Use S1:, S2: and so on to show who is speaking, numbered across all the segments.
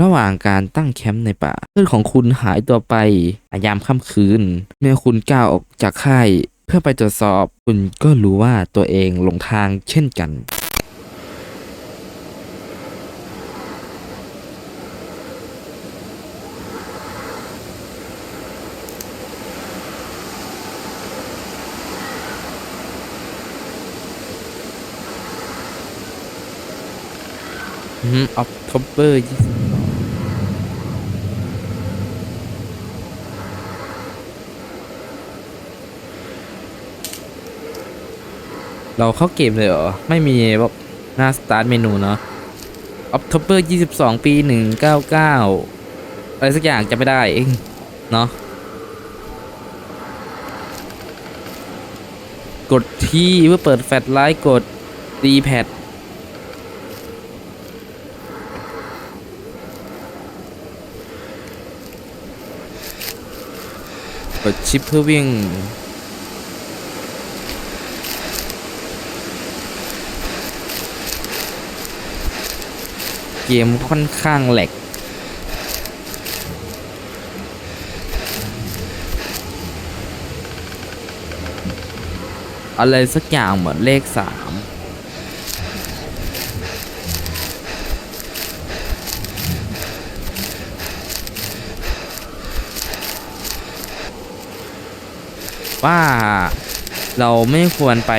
S1: ระหว่างการตั้งแคมป์ในป่า เพื่อนของคุณหายตัวไปยามค่ำคืน เมื่อคุณก้าวออกจากค่าย เพื่อไปตรวจสอบ คุณก็รู้ว่าตัวเองหลงทางเช่นกันอืมออฟทอปเปอร์ยี่สิบ เราเข้าเกมเลยเหรอ ไม่มีแบบหน้าสตาร์ทเมนูเนาะออฟทอปเปอร์ยี่สิบสองปีหนึ่งเก้าเก้าอะไรสักอย่างจะไม่ได้เองเนาะกดที่เพื่อเปิดแฟลชไลท์กดดีแพดกดชิปเพื่อวิ่ง เกมค่อนข้างแหลกอะไรสักอย่างเหมือนเลขสามว่าเราไม่ควรไป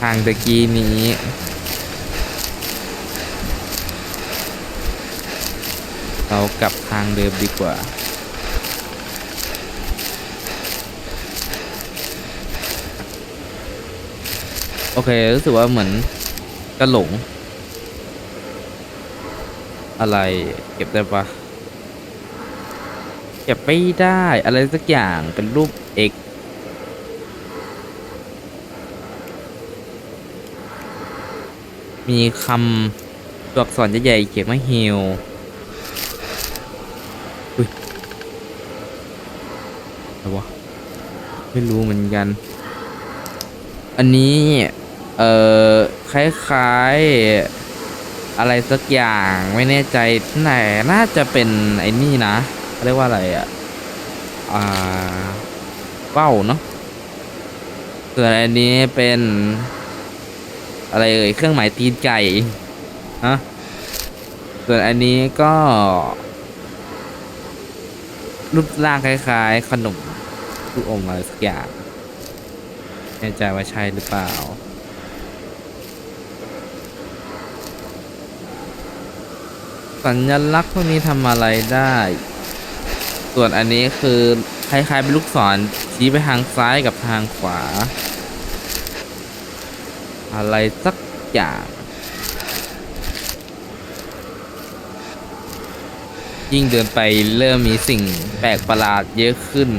S1: ทางตะกี้นี้ เรากลับทางเดิมดีกว่าโอเค รู้สึกว่าเหมือนกระหลง อะไรเก็บได้ปะเก็บไม่ได้อะไรสักอย่างเป็นรูป X มีคำตัวอักษรใหญ่ๆเขียนว่าฮิวอุ้ย อะไรวะไม่รู้เหมือนกัน อันนี้ เอ่อ คล้ายๆ อะไรสักอย่างไม่แน่ใจไหนน่าจะเป็นไอ้นี่นะเขาเรียกว่าอะไรอะ อ่าเป้าเนาะส่วนอันนี้เป็น อะไรเอ่ยเครื่องหมายตีนไก่ฮะส่วนอันนี้ก็ รูปร่างคล้ายๆ ขนมลูกอมอะไรสักอย่างแน่ใจว่าใช่หรือเปล่า สัญลักษณ์พวกนี้ทำอะไรได้ ส่วนอันนี้คือคล้ายๆเป็นลูกศรชี้ไปทางซ้ายกับทางขวา อะไรสักอย่าง ยิ่งเดินไปเริ่มมีสิ่งแปลกประหลาดเยอะขึ้น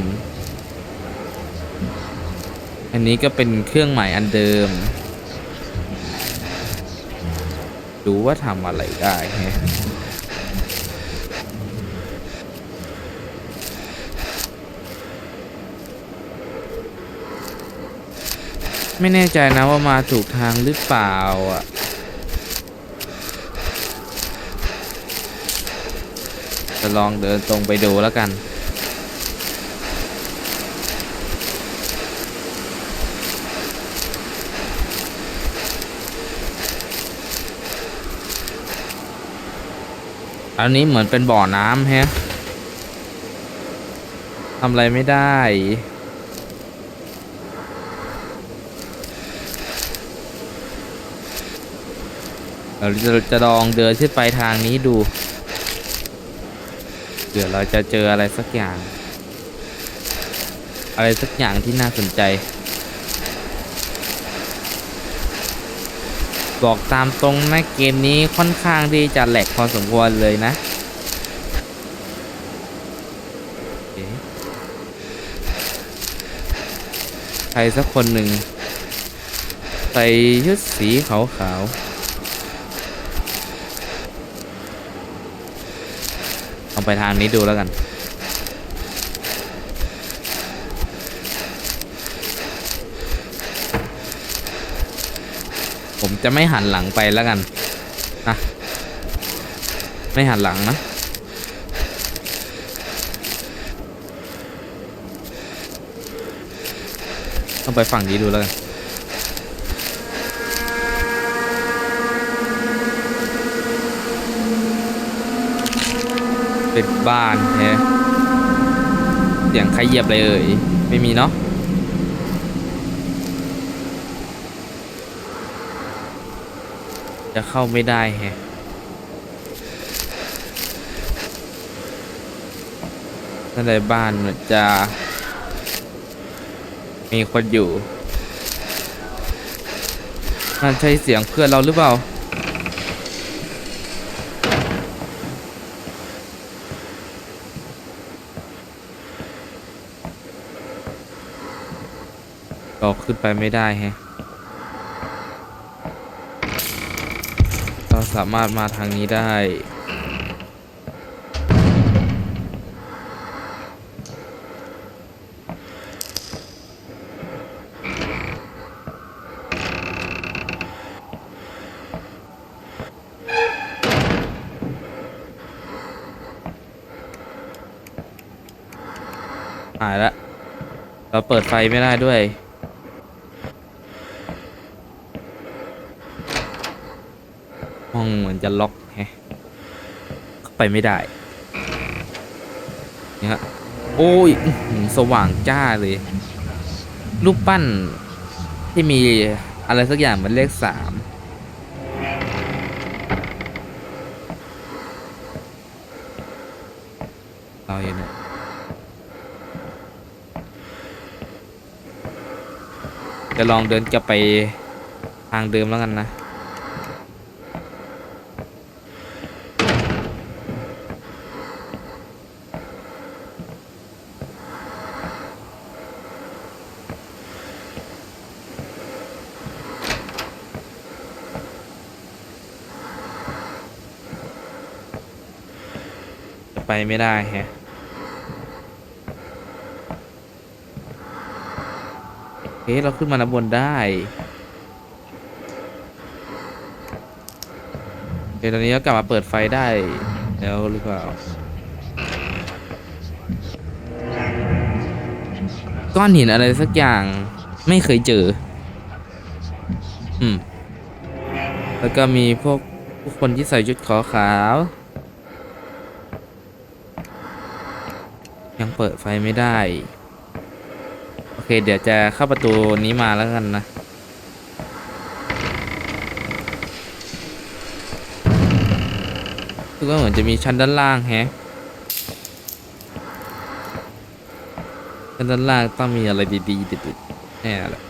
S1: อันนี้ก็เป็นเครื่องหมายอันเดิม ดูว่าทำอะไรได้ไม่แน่ใจนะว่ามาถูกทางหรือเปล่าอะ จะลองเดินตรงไปดูแล้วกัน อันนี้เหมือนเป็นบ่อน้ำฮะทำอะไรไม่ได้เราจะจะลองเดินขึ้นไปทางนี้ดู เดี๋ยวเราจะเจออะไรสักอย่าง อะไรสักอย่างที่น่าสนใจ บอกตามตรงนะเกมนี้ค่อนข้างที่จะแหลกพอสมควรเลยนะใครสักคนหนึ่งใส่ชุดสีขาวๆ ลอง ไปทางนี้ดูแล้วกัน ผมจะไม่หันหลังไปแล้วกันนะไม่หันหลังนะต้องไปฝั่งนี้ดูแล้วกัน เป็นบ้านแฮะเสียงใครเหยียบอะไรเอ่ยไม่มีเนาะจะเข้าไม่ได้แฮะนั่นในบ้านมันจะ มีคนอยู่นั่นใช่เสียงเพื่อนเราหรือเปล่า เราขึ้นไปไม่ได้ฮะเราสามารถมาทางนี้ได้หายละเราเปิดไฟไม่ได้ด้วย ห้องเหมือนจะล็อกแฮะเข้าไปไม่ได้นี่ฮะโอ้ยสว่างจ้าเลย รูปปั้นที่มีอะไรสักอย่างเหมันเลขสามเราอยู่เนี่ยจะลองเดินกลับไปทางเดิมแล้วกันนะ ไปไม่ได้แฮะเฮ้เราขึ้นมาด้านบนได้ เดี๋ยวตอนนี้ก็กลับมาเปิดไฟได้ แล้วหรือเปล่า ก้อนหินอะไรสักอย่างไม่เคยเจอ อืม แล้วก็มีพวกผู้คนที่ใส่ชุดขาวขาว ยังเปิดไฟไม่ได้ โอเค เดี๋ยวจะเข้าประตูนี้มาแล้วกันนะคือว่าเหมือนจะมีชั้นด้านล่างแฮะชั้นด้านล่างต้องมีอะไรดีๆเด็ดๆแน่แหละ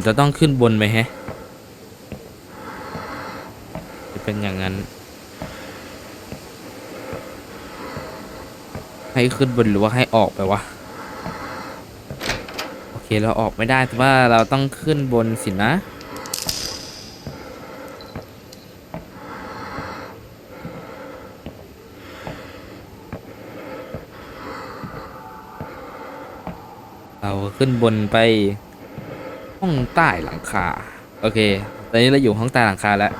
S1: มันจะต้องขึ้นบนไปแฮะ จะเป็นอย่างนั้น ให้ขึ้นบนหรือว่าให้ออกไปวะ โอเคเราออกไม่ได้แต่ว่าเราต้องขึ้นบนสินะเราขึ้นบนไป ห้องใต้หลังคา โอเค ตอนนี้เราอยู่ห้องใต้หลังคาแล้ว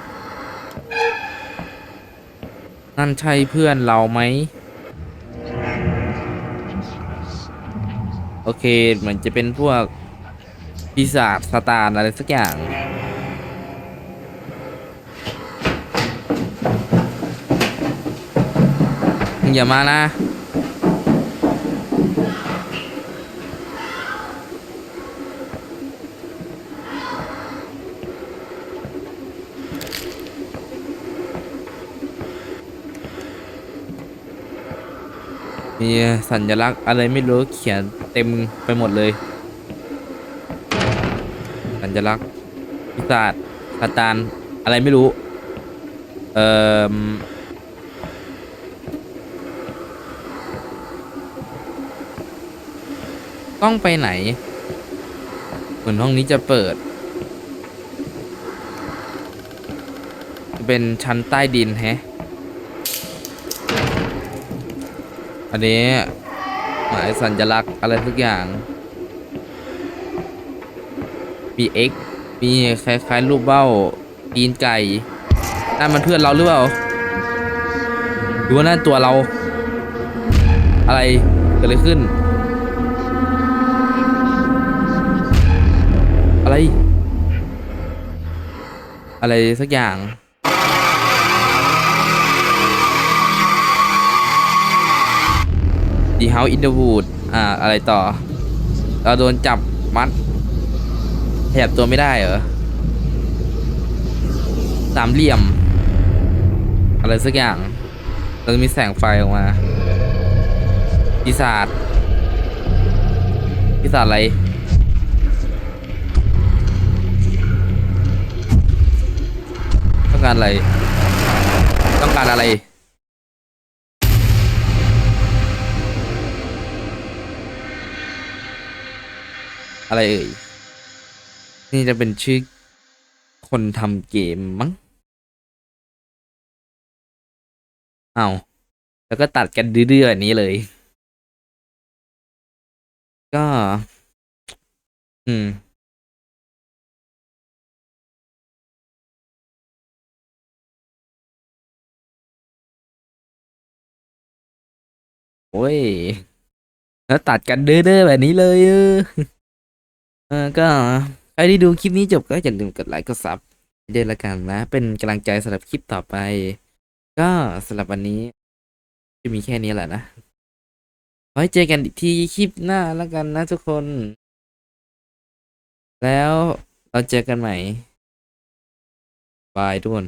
S1: นั่นใช่เพื่อนเราไหม โอเค เหมือนจะเป็นพวกปีศาจสตาร์อะไรสักอย่างอย่ามานะ มีสัญลักษณ์อะไรไม่รู้เขียนเต็มไปหมดเลย สัญลักษณ์พิศาจซาตานอะไรไม่รู้ เอ่อต้องไปไหนเหมือนห้องนี้จะเปิด เป็นชั้นใต้ดินแฮะ อันนี้หมายสัญลักษณ์อะไรทุกอย่างมี X มีคล้ายๆรูปเบ้าตีนไก่นั่นมันเพื่อนเราหรือเปล่าหรือว่านั่นตัวเรา อะไรเกิดอะไรขึ้น อะไร อะไรสักอย่าง ดีเฮาอินเดอร์วูดอ่า อะไรต่อ เราโดนจับมัดขยับตัวไม่ได้เหรอ สามเหลี่ยม อะไรสักอย่าง เราจะมีแสงไฟออกมาปีศาจปีศาจอะไรต้องการอะไร ต้องการอะไร อะไรเอ่ย นี่จะเป็นชื่อคนทำเกมมั้งเอาแล้วก็ตัดกันดื้อๆแบบนี้เลย ก็ อืม โอ้ย แล้วตัดกันเด้อๆแบบนี้เลยเออ เออก็ใครที่ดูคลิปนี้จบก็อย่าลืมกดไลค์กดซับด้วยละกันนะ เป็นกำลังใจสำหรับคลิปต่อไป ก็สำหรับวันนี้ จะมีแค่นี้แหละนะไว้เจอกันอีกทีคลิปหน้าแล้วกันนะทุกคน แล้วเราเจอกันใหม่บายทุกคน